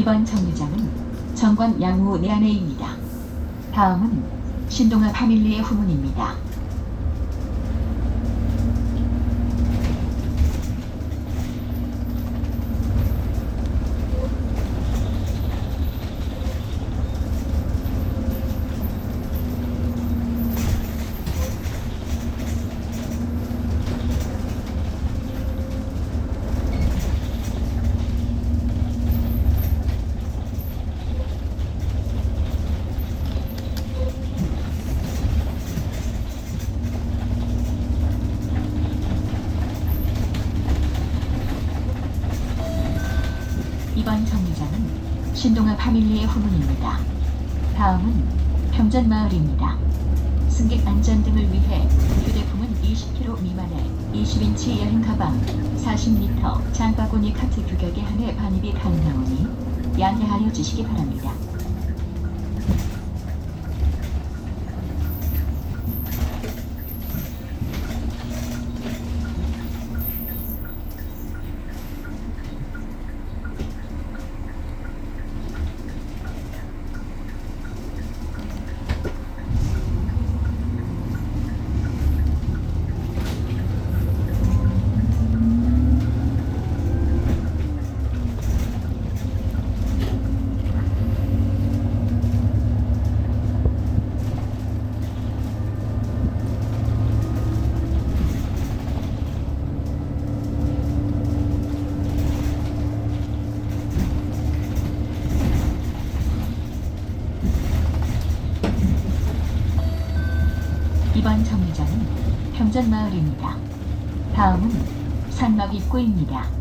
이번 정류장은 정관 양우 내안에입니다. 다음은 신동아 파밀리의 후문입니다. 이번 정류장은 신동아 파밀리의 후문입니다. 다음은 평전마을입니다. 승객 안전 등을 위해 휴대폰은 20kg 미만의 20인치 여행 가방, 40리터 장바구니 카트 규격에 한해 반입이 가능하오니 양해하여 주시기 바랍니다. 이번 정류장은 평전마을입니다. 다음은 산막 입구입니다.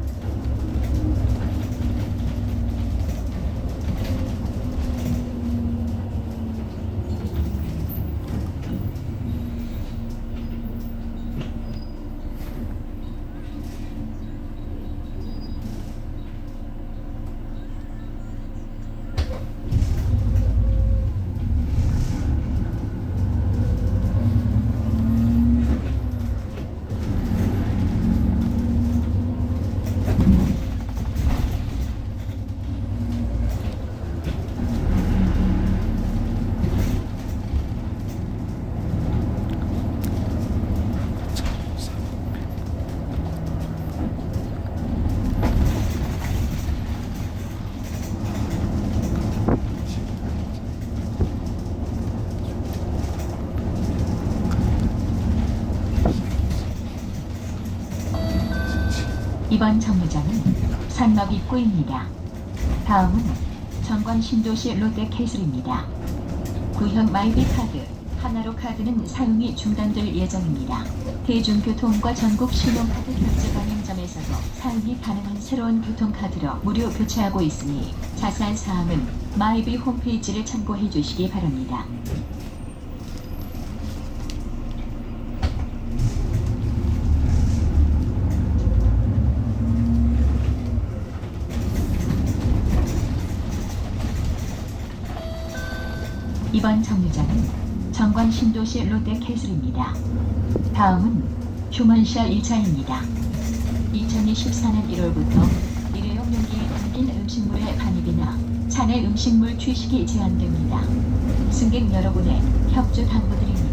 이번 정류장은 산막 입구입니다. 다음은 정관 신도시 롯데캐슬입니다. 구형 마이비 카드, 하나로 카드는 사용이 중단될 예정입니다. 대중교통과 전국 신용카드 결제 가맹점에서도 사용이 가능한 새로운 교통카드로 무료 교체하고 있으니 자세한 사항은 마이비 홈페이지를 참고해 주시기 바랍니다. 이번 정류장은 정관 신도시 롯데캐슬입니다. 다음은 휴먼샤 1차입니다. 2024년 1월부터 일회용 용기에 담긴 음식물의 반입이나 잔해 음식물 취식이 제한됩니다. 승객 여러분의 협조 당부드립니다.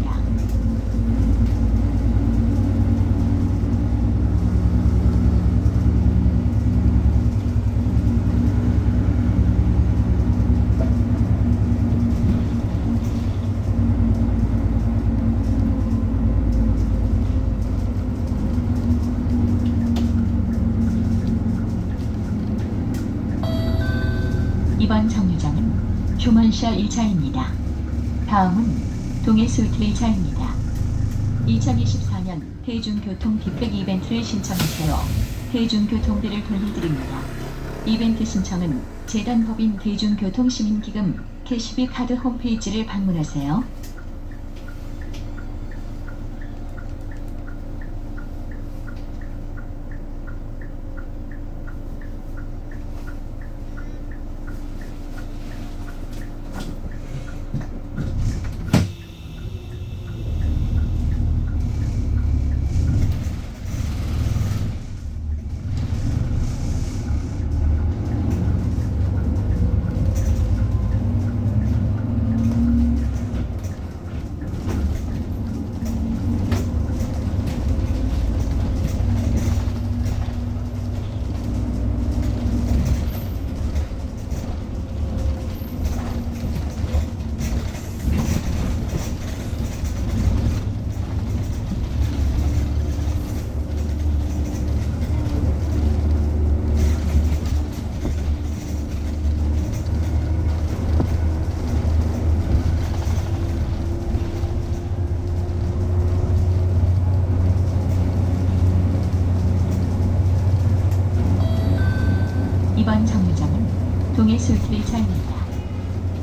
이번 정류장은 휴먼샤 1차입니다. 다음은 동해 스위트 1차입니다. 2024년 대중교통 빅백 이벤트를 신청하세요. 대중교통비를 돌려드립니다. 이벤트 신청은 재단법인 대중교통시민기금 캐시비 카드 홈페이지를 방문하세요.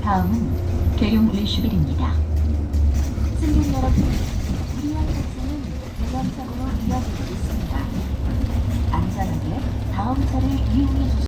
다음은 계룡 리슈빌입니다. 승객 여러분, 우리의列車는 대전역으로 이어지고 있습니다. 안전하게 다음 차를 이용해 주십시오.